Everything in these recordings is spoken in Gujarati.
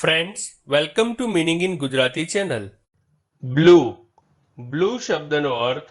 Friends welcome to meaning in Gujarati channel blue blue શબ્દનો અર્થ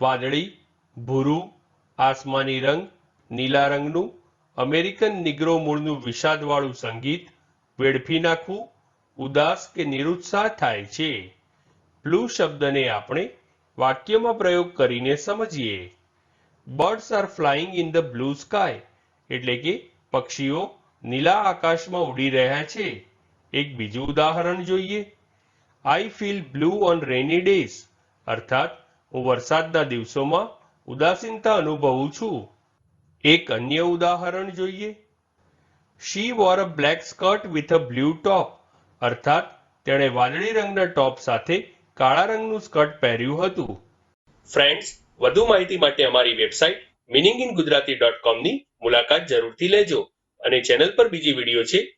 વાદળી, ભૂરું, આસમાની રંગ, નીલા રંગનું, અમેરિકન નિગ્રો મૂળનું વિષાદવાળું સંગીત, વેડફી નાખવું, ઉદાસ કે નિરુત્સાહ થાય છે. બ્લુ શબ્દને આપણે વાક્યમાં પ્રયોગ કરીને સમજીએ. Birds are flying in the blue sky એટલે કે પક્ષીઓ નીલા આકાશમાં ઉડી રહ્યા છે. એક બીજું ઉદાહરણ જોઈએ. I feel blue on rainy days અર્થાત, હું વરસાદના દિવસોમાં ઉદાસીનતા અનુભવું છું. એક અન્ય ઉદાહરણ જોઈએ. She wore a black skirt with a blue top અર્થાત, તેણે વાદળી રંગના ટોપ સાથે કાળા રંગનું સ્કર્ટ પહેર્યું હતું. ફ્રેન્ડ્સ વધુ માહિતી માટે અમારી website meaning in Gujarati dot કોમની મુલાકાત જરૂરથી લેજો અને ચેનલ પર બીજી વીડિયો છે